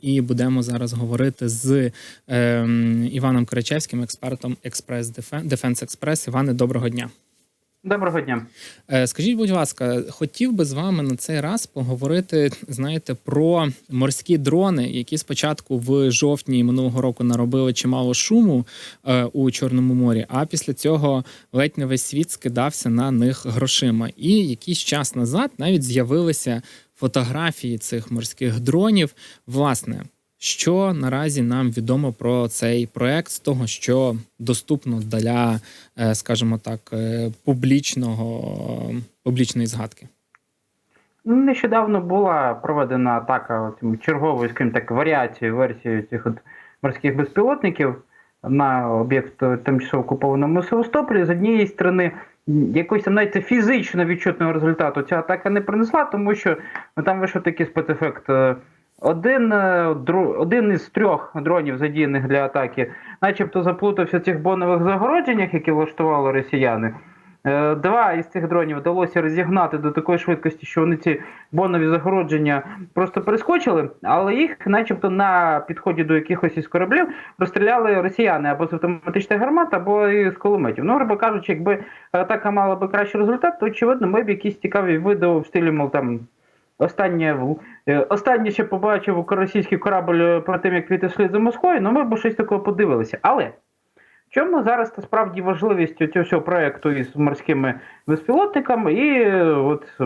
І будемо зараз говорити з ем, Іваном Коричевським, експертом Експрес Дефенс Експрес. Іване, доброго дня. Доброго дня. Е, Скажіть, будь ласка, хотів би з вами на цей раз поговорити, знаєте, про морські дрони, які спочатку в жовтні минулого року наробили чимало шуму е, у Чорному морі, а після цього ледь не весь світ скидався на них грошима. І якийсь час назад навіть з'явилися фотографії цих морських дронів. Власне, що наразі нам відомо про цей проект з того, що доступно для, е, скажімо так, е, публічного публічної згадки? Ну, Нещодавно була проведена атака черговою, скажімо так, варіацією версією цих от морських безпілотників на об'єкт тимчасово окупованому Севастополі. З однієї сторони, якось навіть фізично відчутного результату ця атака не принесла, тому що ну, там вийшов такий спецефект. Е, Один, е, один із трьох дронів, задіяних для атаки, начебто заплутався в цих бонових загородженнях, які влаштували росіяни. Е, Два із цих дронів вдалося розігнати до такої швидкості, що вони ці бонові загородження просто перескочили, але їх, начебто, на підході до якихось із кораблів розстріляли росіяни або з автоматичних гармат, або з кулеметів. Ну, грубо кажучи, якби атака мала би кращий результат, то очевидно, ми б якісь цікаві відео в стилі, мов там. Останнє е, останнє ще побачив російський корабль е, про тим, як вслід за Москвою, ну ми б щось такого подивилися. Але чому зараз насправді важливість цього всього проекту із морськими безпілотниками і е, от.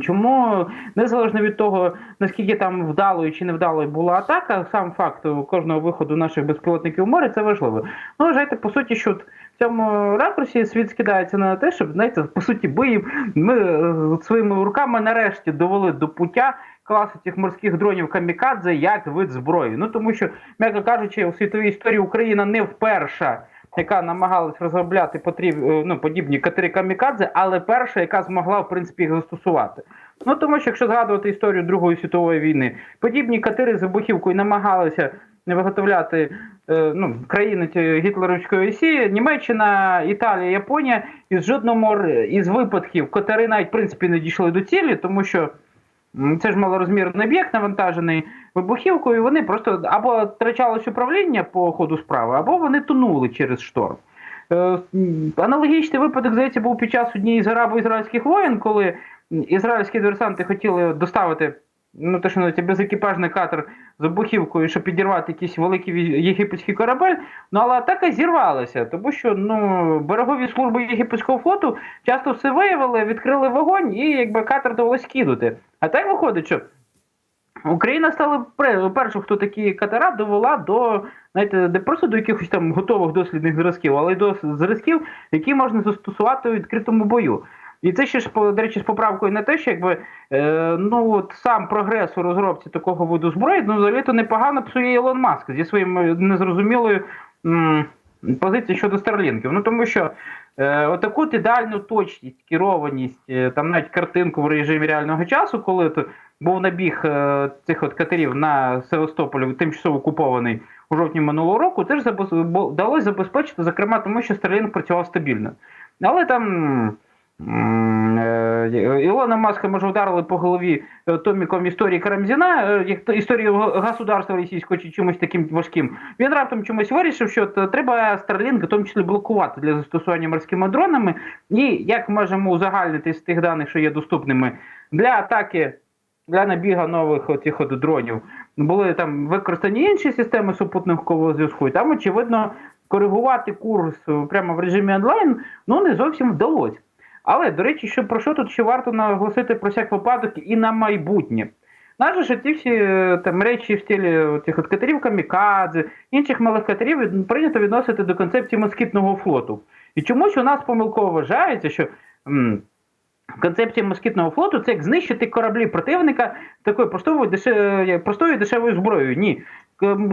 Чому незалежно від того, наскільки там вдалою чи невдалою була атака, сам факт кожного виходу наших безпілотників у море це важливо. Ну, вважайте, по суті, що в цьому ракурсі світ скидається на те, щоб знаєте, по суті, ми, ми е, своїми руками нарешті довели до пуття класу цих морських дронів камікадзе як вид зброї. Ну тому що, м'яко кажучи, у світовій історії Україна не вперша яка намагалась розробляти потріб, е, ну, подібні катери камікадзе, але перша, яка змогла в принципі їх застосувати. Ну тому що якщо згадувати історію Другої світової війни, подібні катери з вибухівкою намагалися виготовляти е, ну, країни гітлерівської Росії, Німеччина, Італія, Японія, із жодному р- із випадків катери навіть в принципі не дійшли до цілі, тому що. Це ж малорозмірний об'єкт, навантажений вибухівкою, вони просто або втрачалось управління по ходу справи, або вони тонули через шторм. Е, Аналогічний випадок, здається, був під час однієї з арабо-ізраїльських воєн, коли ізраїльські диверсанти хотіли доставити ну, те, що називається безекіпажний катер з вибухівкою, щоб підірвати якийсь великий єгипетський корабель. Ну але атака зірвалася, тому що ну, берегові служби єгипетського флоту часто все виявили, відкрили вогонь, і якби катер довелось кинути. А так виходить, що Україна стала першою, хто такі катера довела до знаєте, не просто до якихось там готових дослідних зразків, але й до зразків, які можна застосувати у відкритому бою. І це ще ж до речі, з поправкою на те, що якби е, ну от сам прогрес у розробці такого виду зброї, ну взагалі то непогано псує Ілон Маск зі своєю незрозумілою м, позицією щодо старлінків. Ну тому що отаку от ідеальну точність, керованість, е, там навіть картинку в режимі реального часу, коли то був набіг е, цих от катерів на Севастополь, тимчасово окупований у жовтні минулого року, теж вдалося забезпечити, зокрема, тому що Starlink працював стабільно. Але там е, Ілона Маска, може, вдарили по голові е, томіком історії Карамзіна, е, то государства російського чи чимось таким важким. Він раптом чомусь вирішив, що е, треба Starlink в тому числі блокувати для застосування морськими дронами. І як можемо узагальнити з тих даних, що є доступними для атаки для набіга нових оцих от дронів були там використані інші системи супутникового зв'язку, і там, очевидно, коригувати курс е, прямо в режимі онлайн ну не зовсім вдалося. Але, до речі, що про що тут ще варто наголосити про всяк випадок і на майбутнє. Наже що ті всі е, там речі в стилі цих от катерів камікадзе, інших малих катерів прийнято відносити до концепції москітного флоту. І чомусь у нас помилково вважається, що м, Концепція москітного флоту це як знищити кораблі противника такою простою, деше... простою дешевою зброєю. Ні.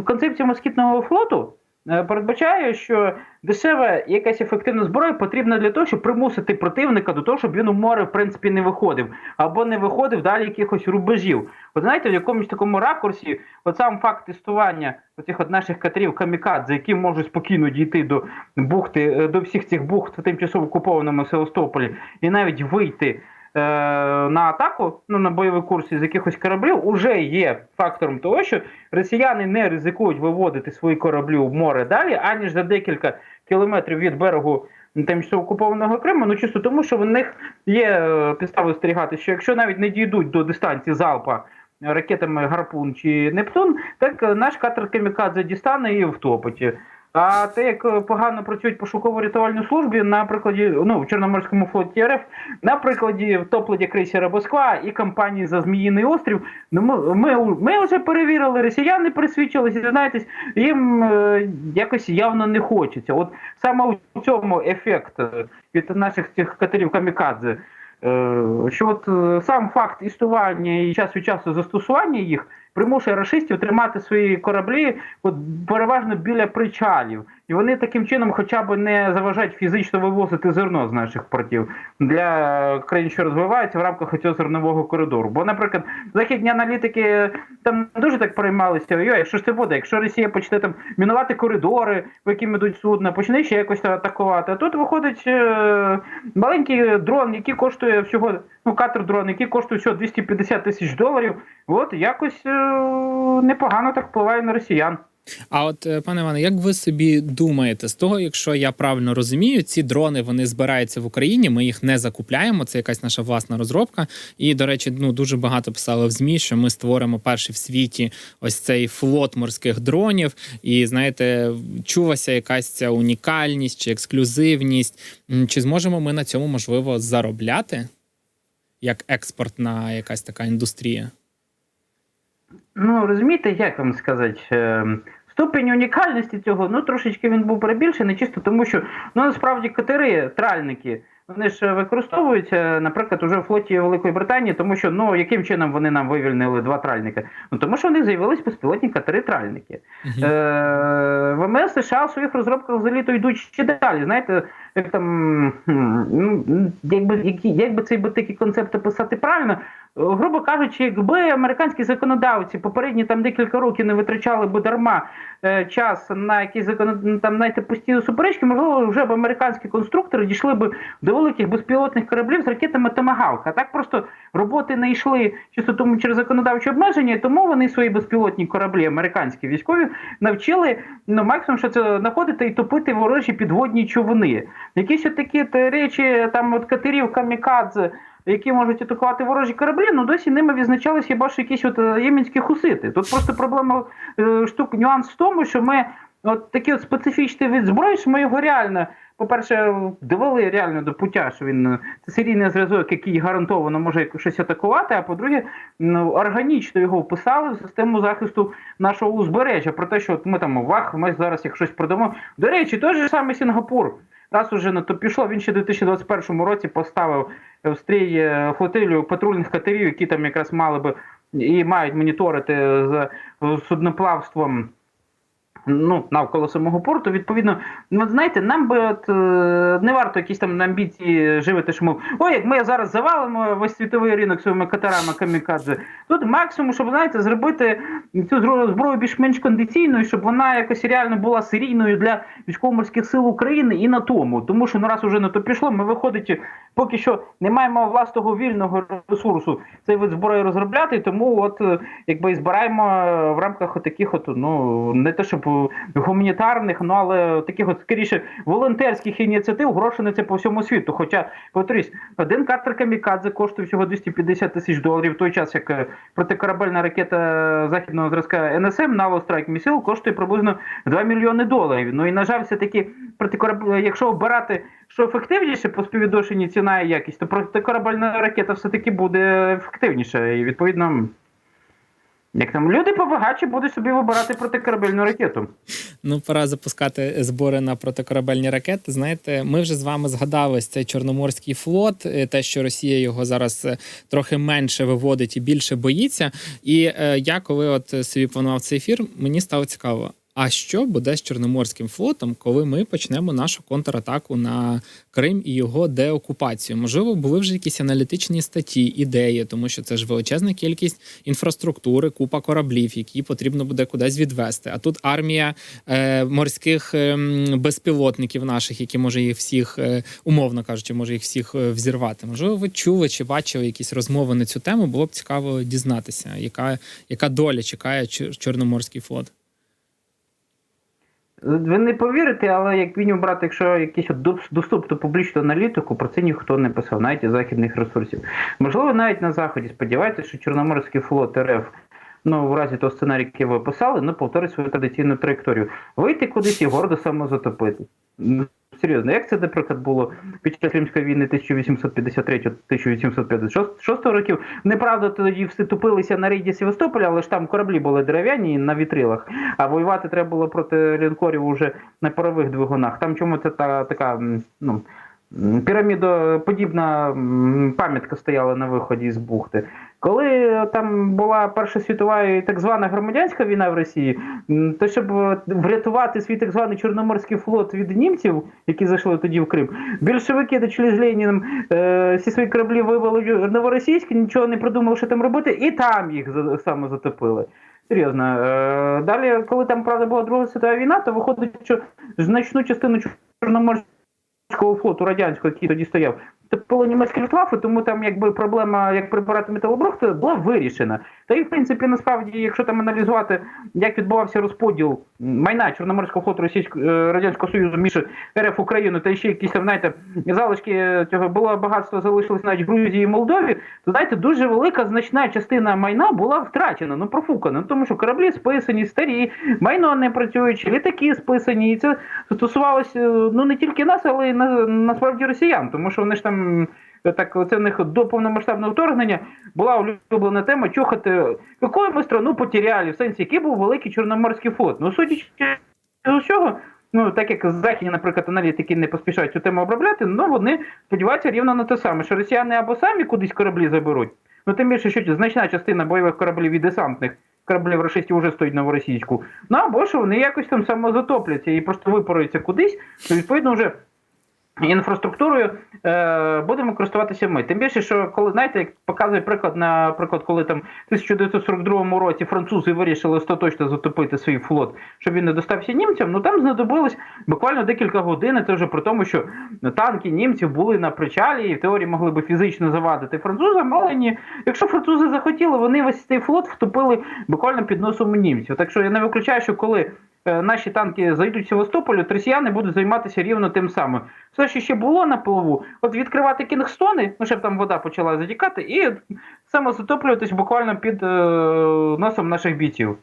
Концепція москітного флоту передбачає, що дешева якась ефективна зброя потрібна для того, щоб примусити противника до того, щоб він у море в принципі не виходив, або не виходив далі якихось рубежів. От знаєте, в якомусь такому ракурсі, от сам факт тестування оцих от наших катерів камікадзе, які можуть спокійно дійти до бухти, е, до всіх цих бухт в тимчасово окупованому Севастополі, і навіть вийти на атаку, ну на бойовий курс із якихось кораблів, уже є фактором того, що росіяни не ризикують виводити свої кораблі в море далі, аніж за декілька кілометрів від берегу тимчасово окупованого Криму, ну чисто тому, що в них є е, підстави стерігати, що якщо навіть не дійдуть до дистанції залпа ракетами Гарпун чи Нептун, так е, наш катер Камікадзе дістане і втопить. А те, як е, погано працюють пошуково-рятувальні служби, на прикладі ну в Чорноморському флоті РФ, на прикладі втоплення крейсера Москва і кампанії за Зміїний острів, ну ми, ми, ми вже перевірили, росіяни присвідчилися, знаєте, їм е, якось явно не хочеться. От саме у цьому ефект е, від наших цих катерів камікадзе. Е, що от е, сам факт існування і час від часу застосування їх примушує рашистів тримати свої кораблі от, переважно біля причалів. І вони таким чином хоча б не заважають фізично вивозити зерно з наших портів для країн, що розвиваються в рамках цього зернового коридору. Бо, наприклад, західні аналітики там дуже так переймалися, ой, якщо ж це буде, якщо Росія почне там мінувати коридори, по яким ідуть судна, почне ще якось атакувати. А тут виходить е- маленький дрон, який коштує всього, ну катер дрон, який коштує всього 250 тисяч доларів. От якось е- непогано так впливає на росіян. А от, е, пане Іване, як ви собі думаєте, з того, якщо я правильно розумію, ці дрони вони збираються в Україні, ми їх не закупляємо. Це якась наша власна розробка. І, до речі, ну дуже багато писали в ЗМІ, що ми створимо перший в світі ось цей флот морських дронів. І знаєте, чулася якась ця унікальність чи ексклюзивність. Чи зможемо ми на цьому можливо заробляти? Як експортна якась така індустрія? Ну, розумієте, як вам сказати, е, ступень унікальності цього, ну трошечки він був перебільшений, чисто тому що ну насправді катери, тральники, вони ж використовуються, наприклад, уже в флоті Великої Британії, тому що ну яким чином вони нам вивільнили два тральники? Ну тому що в них з'явились безпілотні катери-тральники. Е, ВМС США в своїх розробках взагалі то йдуть ще далі. Знаєте, як там ну, якби які, якби цей би такий концепт описати правильно. Грубо кажучи, якби американські законодавці попередні там декілька років не витрачали би дарма е, час на якісь закон... там знаєте, постійні суперечки, можливо, вже б американські конструктори дійшли б до великих безпілотних кораблів з ракетами Томагавк. А так просто роботи не йшли чисто тому через законодавчі обмеження, тому вони свої безпілотні кораблі, американські військові, навчили ну, максимум, що це знаходити і топити ворожі підводні човни. Якісь от такі речі, там от катерів камікадзе, які можуть атакувати ворожі кораблі, ну досі ними відзначалися хіба що якісь от е, єменські хусити. Тут просто проблема е, штук, нюанс в тому, що ми от такий от специфічний від зброї, що ми його реально. По-перше, довели реально до пуття, що він е, це серійний зразок, який гарантовано може щось атакувати. А по-друге, ну, органічно його вписали в систему захисту нашого узбережжя. Про те, що от ми там вах, ми зараз як щось продамо. До речі, той же самий Сінгапур. Раз уже на то пішло, він ще в 2021 році поставив в стрій е, флотилію патрульних катерів, які там якраз мали би і мають моніторити з судноплавством. Ну, навколо самого порту, відповідно, ну от знаєте, нам би от е, не варто якісь там амбіції живити, що мов, ой, як ми зараз завалимо весь світовий ринок своїми катерами камікадзе. Тут максимум, щоб знаєте, зробити цю зброю більш-менш кондиційною, щоб вона якось реально була серійною для військово-морських сил України і на тому. Тому що ну раз уже на то пішло, ми виходить, поки що не маємо власного вільного ресурсу цей вид зброї розробляти, тому от е, якби і збираємо е, в рамках таких от, ну не те, щоб гуманітарних, ну але таких от скоріше волонтерських ініціатив гроші на це по всьому світу. Хоча, повторюсь, один катер камікадзе коштує всього 250 тисяч доларів в той час, як е, протикорабельна ракета західного зразка НСМ Naval Strike Missile коштує приблизно 2 мільйони доларів. Ну і на жаль, все таки протикораб... якщо обирати що ефективніше по співвідношенню ціна і якість, то протикорабельна ракета все-таки буде ефективніша. І відповідно, як там люди побагатші будуть собі вибирати протикорабельну ракету. Ну, пора запускати збори на протикорабельні ракети. Знаєте, ми вже з вами згадали ось цей Чорноморський флот, е, те, що Росія його зараз е, трохи менше виводить і більше боїться. І е, я, коли от собі планував цей ефір, мені стало цікаво. А що буде з Чорноморським флотом, коли ми почнемо нашу контратаку на Крим і його деокупацію? Можливо, були вже якісь аналітичні статті, ідеї, тому що це ж величезна кількість інфраструктури, купа кораблів, які потрібно буде кудись відвести. А тут армія е, морських е, безпілотників наших, які може їх всіх, е, умовно кажучи, може їх всіх е, взірвати. Можливо, ви чули чи бачили якісь розмови на цю тему? Було б цікаво дізнатися, яка, яка доля чекає Чор- Чорноморський флот. Ви не повірите, але як мінімум брати, якщо якийсь доступ до публічного аналітику, про це ніхто не писав, навіть із західних ресурсів. Можливо, навіть на заході сподівайтеся, що Чорноморський флот РФ. Ну, в разі того сценарію, який ви описали, ну повторить свою традиційну траєкторію. Вийти кудись і гордо самозатопити. Серйозно, як це, наприклад, було під час Римської війни 1853-1856 років. Неправда, тоді всі тупилися на рейді Севастополя, але ж там кораблі були дерев'яні на вітрилах. А воювати треба було проти лінкорів уже на парових двигунах. Там чому це та така ну, пірамідоподібна пам'ятка стояла на виході з бухти. Коли там була Перша світова і так звана громадянська війна в Росії, то щоб е, врятувати свій так званий Чорноморський флот від німців, які зайшли тоді в Крим, більшовики до чолі з Леніном е, всі свої кораблі вивели в Новоросійськ, нічого не придумали, що там робити, і там їх саме затопили. Серйозно. Е, далі, коли там правда була Друга світова війна, то виходить, що значну частину Чорноморського флоту радянського, який тоді стояв, топило німецькі люфтваффе, тому там якби проблема, як прибирати металобрухт, була вирішена. Та і в принципі, насправді, якщо там аналізувати, як відбувався розподіл майна Чорноморського флоту Російського е, Радянського Союзу між РФ Україною та ще якісь там, знаєте, залишки цього було багатство залишилось навіть в Грузії і Молдові, то знаєте, дуже велика значна частина майна була втрачена, ну профукана. Ну, тому що кораблі списані, старі, майно не працюючі, літаки списані. І це стосувалося ну не тільки нас, але й на, насправді росіян, тому що вони ж там. Так, це в них до повномасштабного вторгнення була улюблена тема чухати, яку ми страну потеряли, в сенсі, який був великий Чорноморський флот. Ну, судячи з усього, ну так як західні, наприклад, аналітики не поспішають цю тему обробляти, ну вони сподіваються рівно на те саме, що росіяни або самі кудись кораблі заберуть. Ну тим більше, що значна частина бойових кораблів і десантних кораблів рашистів вже стоїть новоросійську. Ну або що вони якось там самозатопляться і просто випоруються кудись, то відповідно вже. Інфраструктурою е, будемо користуватися ми. Тим більше, що коли знаєте, як показує приклад, наприклад, коли там в 1942 році французи вирішили остаточно затопити свій флот, щоб він не достався німцям, ну там знадобилось буквально декілька годин. Це вже при тому, що танки німців були на причалі і в теорії могли би фізично завадити французам, але ні. Якщо французи захотіли, вони весь цей флот втопили буквально під носом німців. Так що я не виключаю, що коли наші танки зайдуть в Севастополь, то росіяни будуть займатися рівно тим самим. Все, що ще було на плаву, от відкривати кінгстони, ну щоб там вода почала затікати, і самозатоплюватись буквально під е, носом наших бійців.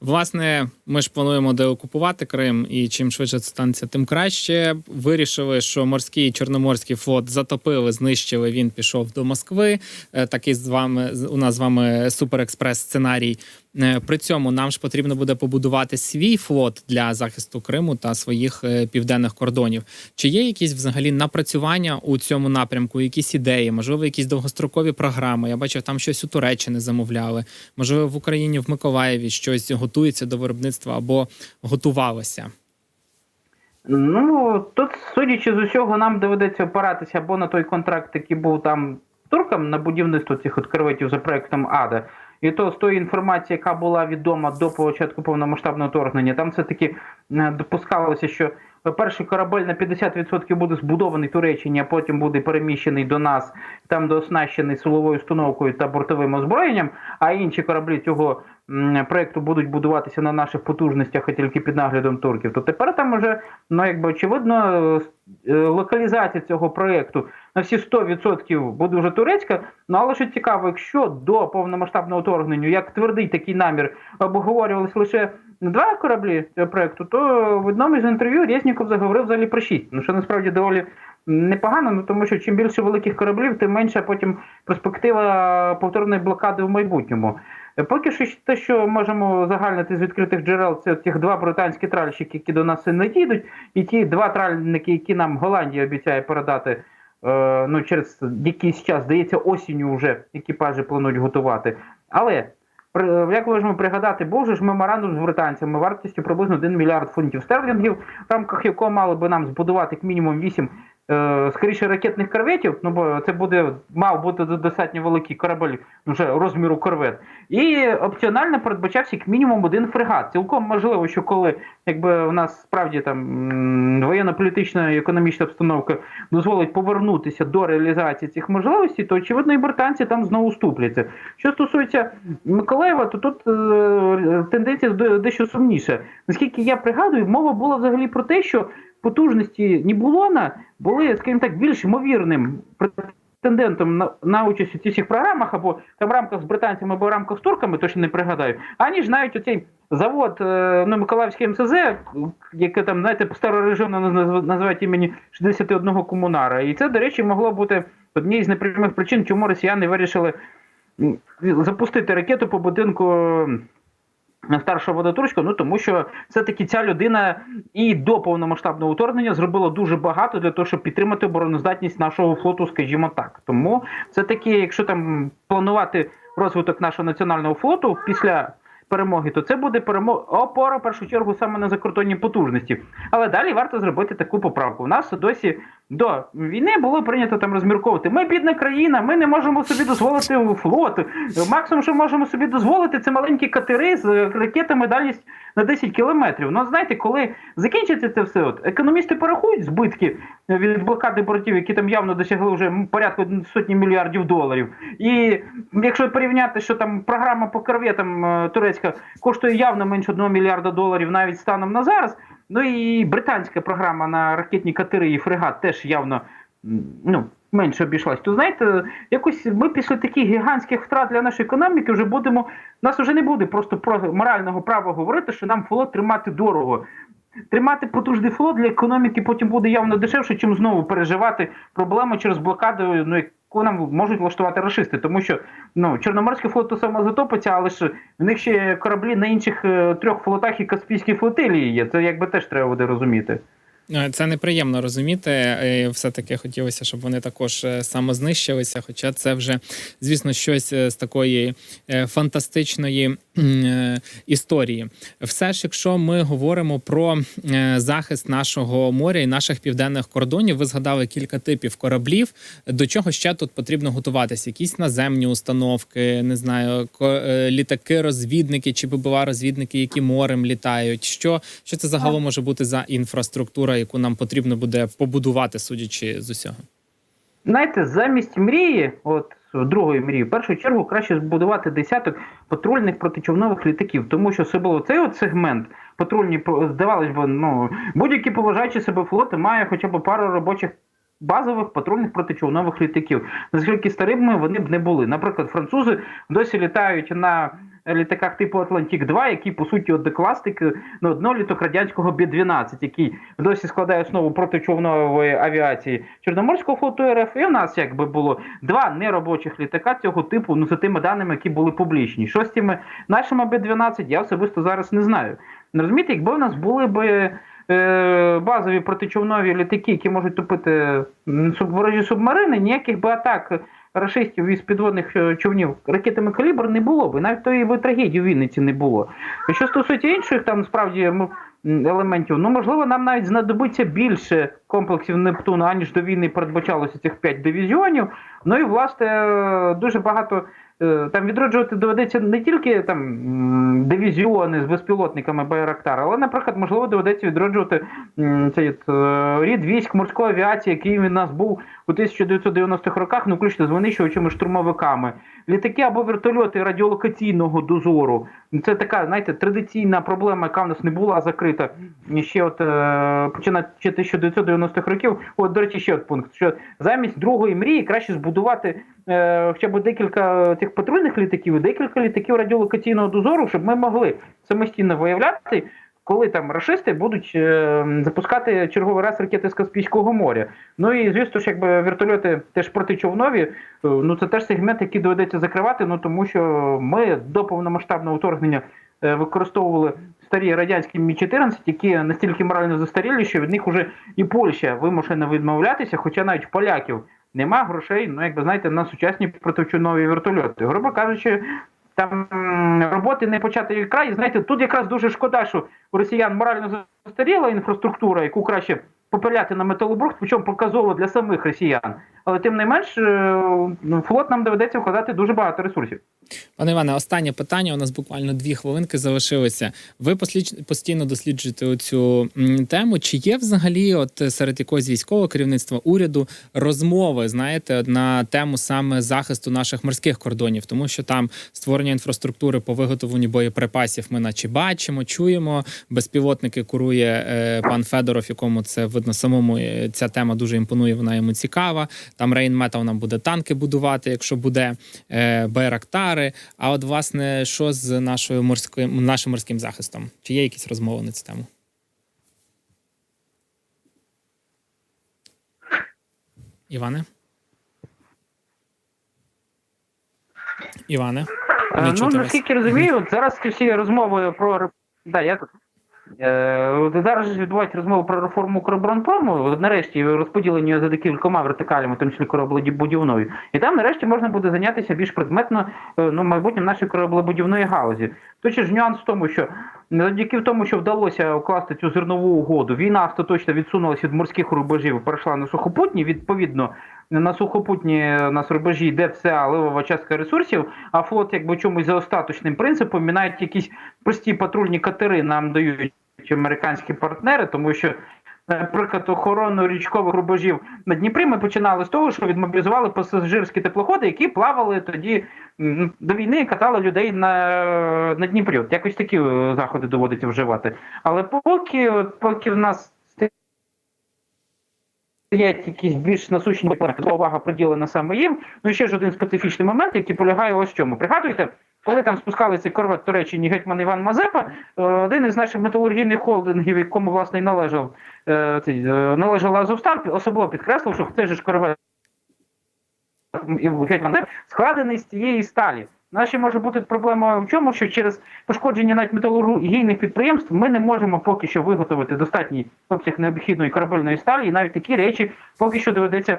Власне, ми ж плануємо деокупувати Крим, і чим швидше це станеться, тим краще. Вирішили, що морський і чорноморський флот затопили, знищили. Він пішов до Москви. Е, Такий з вами у нас з вами суперекспрес сценарій. Е, При цьому нам ж потрібно буде побудувати свій флот для захисту Криму та своїх е, південних кордонів. Чи є якісь взагалі напрацювання у цьому напрямку, якісь ідеї, можливо, якісь довгострокові програми? Я бачив, там щось у Туреччини замовляли. Можливо, в Україні в Миколаєві щось готується до виробництва або готувалося. Ну тут, судячи з усього, нам доведеться опиратися або на той контракт, який був там туркам на будівництво цих от корветів за проектом Ада. І то з тої інформації, яка була відома до початку повномасштабного вторгнення, там все-таки е, допускалося, що перший корабель на 50% буде збудований Туреччині, а потім буде переміщений до нас, там дооснащений силовою установкою та бортовим озброєнням, а інші кораблі цього проекту будуть будуватися на наших потужностях, а тільки під наглядом турків. То тепер там уже, ну якби очевидно, е, е, локалізація цього проекту на всі 100% буде вже турецька. Ну але що цікаво, якщо до повномасштабного вторгнення, як твердий такий намір, обговорювалися лише два кораблі проекту, то в одному із інтерв'ю Резніков заговорив взагалі про шість. Ну що насправді доволі непогано, ну тому що чим більше великих кораблів, тим менша потім перспектива повторної блокади в майбутньому. Поки що те, що можемо загальнити з відкритих джерел, це ті два британські тральщики, які до нас і надійдуть, і ті два тральники, які нам Голландія обіцяє передати ну, через якийсь час, здається, осінню вже екіпажі планують готувати. Але При- Як можемо пригадати, був же ж меморандум з британцями вартістю приблизно 1 мільярд фунтів стерлінгів, в рамках якого мали би нам збудувати як мінімум 8 е, скоріше ракетних корветів, ну бо це буде мав бути до- достатньо великий корабель ну, вже розміру корвет. І опціонально передбачався як мінімум один фрегат. Цілком можливо, що коли якби у нас справді там воєнно-політична і економічна обстановка дозволить повернутися до реалізації цих можливостей, то очевидно і британці там знову ступляться. Що стосується Миколаєва, то тут е, тенденція де- дещо сумніша. Наскільки я пригадую, мова була взагалі про те, що потужності Нібулона були, скажімо так, більш ймовірним претендентом на, на участь у цих всіх програмах, або там в рамках з британцями, або в рамках з турками, точно не пригадаю, аніж навіть оцей завод е, ну, Миколаївський МСЗ, яке там, знаєте, старорежимно наз- називають імені 61 комунара. І це, до речі, могло бути однією з непрямих причин, чому росіяни вирішили запустити ракету по будинку старшого водотурського, ну тому що все-таки ця людина і до повномасштабного вторгнення зробила дуже багато для того, щоб підтримати обороноздатність нашого флоту, скажімо так. Тому все-таки, якщо там планувати розвиток нашого національного флоту після перемоги, то це буде перемога опора в першу чергу саме на закордонні потужності. Але далі варто зробити таку поправку. У нас досі до війни було прийнято там розмірковувати. Ми бідна країна, ми не можемо собі дозволити флот. Максимум, що можемо собі дозволити, це маленькі катери з ракетами дальність на 10 кілометрів. Ну, знаєте, коли закінчиться це все, от економісти порахують збитки від блокади бортів, які там явно досягли вже порядку сотні мільярдів доларів. І якщо порівняти, що там програма по корветам е, турецька коштує явно менше 1 мільярда доларів навіть станом на зараз. Ну і британська програма на ракетні катери і фрегат теж явно ну, менше обійшлась. То знаєте, якось ми після таких гігантських втрат для нашої економіки вже будемо. Нас вже не буде просто про морального права говорити, що нам флот тримати дорого. Тримати потужний флот для економіки потім буде явно дешевше, чим знову переживати проблеми через блокаду, ну нам можуть влаштувати расисти, Тому що ну Чорноморський флот то саме затопиться, але ж в них ще кораблі на інших е, трьох флотах і Каспійській флотилії є. Це якби теж треба буде розуміти. Е, Це неприємно розуміти. Е, Все-таки хотілося, щоб вони також е, самознищилися. Хоча це вже, звісно, щось з такої фантастичної історії. Все ж, якщо ми говоримо про захист нашого моря і наших південних кордонів, ви згадали кілька типів кораблів. До чого ще тут потрібно готуватися? Якісь наземні установки, не знаю, літаки, розвідники чи ББВА розвідники, які морем літають. Що, що це загалом може бути за інфраструктура, яку нам потрібно буде побудувати, судячи з усього? Знаєте, замість мрії, от другої мрії, в першу чергу краще збудувати десяток патрульних протичовнових літаків, тому що особливо цей от сегмент патрульні здавалось би, ну будь-які поважаючі себе флоти має хоча б пару робочих. Базових патрульних протичовнових літаків, наскільки старими вони б не були. Наприклад, французи досі літають на літаках типу Атлантик 2, які по суті однокласник ну, одноліток радянського Б-12, який досі складає основу протичовнової авіації Чорноморського флоту РФ. І у нас якби було два неробочих літака цього типу, ну за тими даними, які були публічні. Що з тими нашими Б-12, я особисто зараз не знаю. Розумієте, якби у нас були би е, базові протичовнові літаки, які можуть топити ворожі субмарини, ніяких би атак рашистів із підводних е, човнів ракетами калібр не було б. Навіть тої би трагедії в Вінниці не було. Що стосується інших там справді елементів, ну можливо, нам навіть знадобиться більше комплексів Нептуну, аніж до війни передбачалося цих п'ять дивізіонів. Ну і власне е, дуже багато. Е, Там відроджувати доведеться не тільки там дивізіони з безпілотниками Байрактар, але, наприклад, можливо, доведеться відроджувати цей е, рід військ морської авіації, який він у нас був у 1990-х роках, ну включно з винищувачами штурмовиками, літаки або вертольоти радіолокаційного дозору. Це така, знаєте, традиційна проблема, яка в нас не була закрита ще от е, починаючи 1990-х років. От, до речі, ще от пункт, що замість другої мрії краще збудувати е, хоча б декілька цих патрульних літаків, і декілька літаків радіолокаційного дозору, щоб ми могли самостійно виявляти. Коли там рашисти будуть е, запускати черговий раз ракети з Каспійського моря. Ну і звісно ж, якби вертольоти теж протичовнові, е, ну це теж сегмент, який доведеться закривати. Ну тому що ми до повномасштабного вторгнення е, використовували старі радянські Мі-14, які настільки морально застарілі, що від них уже і Польща вимушена відмовлятися, хоча навіть поляків нема грошей, ну якби знаєте, на сучасні противчунові вертольоти. Грубо кажучи, там роботи не почати край. Знаєте, тут якраз дуже шкода, що у росіян морально застаріла інфраструктура, яку краще попиляти на металобрухт, причому показово для самих росіян. Але тим не менш, е, ну, флот нам доведеться вкладати дуже багато ресурсів. Пане Іване, останнє питання. У нас буквально дві хвилинки залишилося. Ви постійно досліджуєте цю тему. Чи є взагалі, от серед якогось військового керівництва уряду розмови, знаєте, на тему саме захисту наших морських кордонів, тому що там створення інфраструктури по виготовленню боєприпасів ми наче бачимо, чуємо. Безпілотники курує е, пан Федоров, якому це видно самому е, ця тема дуже імпонує. Вона йому цікава. Там Рейнметал нам буде танки будувати, якщо буде е, Байрактари. А от власне, що з нашою морським нашим морським захистом? Чи є якісь розмови на цю тему? Іване? Іване? Е, Ну, наскільки розумію, зараз всі розмови про да, я тут. Е, зараз ж відбуваються розмови про реформу Укроборонпрому, нарешті розподілені за декількома вертикалями, тому числі кораблебудівною. І там нарешті можна буде зайнятися більш предметно е, ну, майбутнім нашої кораблебудівної галузі. Ще ж нюанс в тому, що завдяки тому, що вдалося укласти цю зернову угоду, війна остаточно відсунулася від морських рубежів перейшла на сухопутні. Відповідно, на сухопутні е, на рубежі йде вся левова частка ресурсів, а флот, якби чомусь за остаточним принципом, і навіть якісь прості патрульні катери нам дають американські партнери, тому що. Наприклад, охорону річкових рубежів на Дніпрі ми починали з того, що відмобілізували пасажирські теплоходи, які плавали тоді до війни і катали людей на, на Дніпрі. От якось такі е, заходи доводиться вживати. Але поки, поки в нас стоять якісь більш насущні проблеми, увага приділена саме їм. Ну і ще ж один специфічний момент, який полягає ось чому. Пригадуєте, коли там спускали цей корвет Туреччині гетьман Іван Мазепа, е, один із наших металургійних холдингів, якому власне і належав е, цей, е, належала Азовстар, особливо підкреслив, що цей же ж корвет гетьман складений з цієї сталі. Наші може бути проблема в чому, що через пошкодження навіть металургійних підприємств ми не можемо поки що виготовити достатній обсяг необхідної корабельної сталі, і навіть такі речі поки що доведеться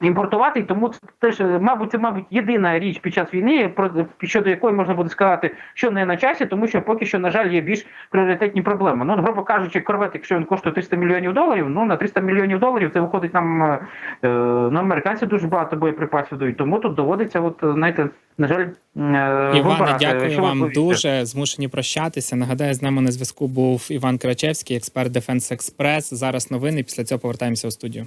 імпортувати. Тому це теж, е, мабуть, це мабуть єдина річ під час війни, про щодо якої можна буде сказати, що не на часі, тому що поки що, на жаль, є більш пріоритетні проблеми. Ну, грубо кажучи, корвет, якщо він коштує 300 мільйонів доларів, ну на 300 мільйонів доларів це виходить нам е, е, ну, американці дуже багато боєприпасів дають. Тому тут доводиться, от знаєте, на жаль, е, Іване, вибирати, дякую що вам дуже. Змушені прощатися. Нагадаю, з нами на зв'язку був Іван Крачевський, експерт Defense Express. Зараз новини. Після цього повертаємося у студію.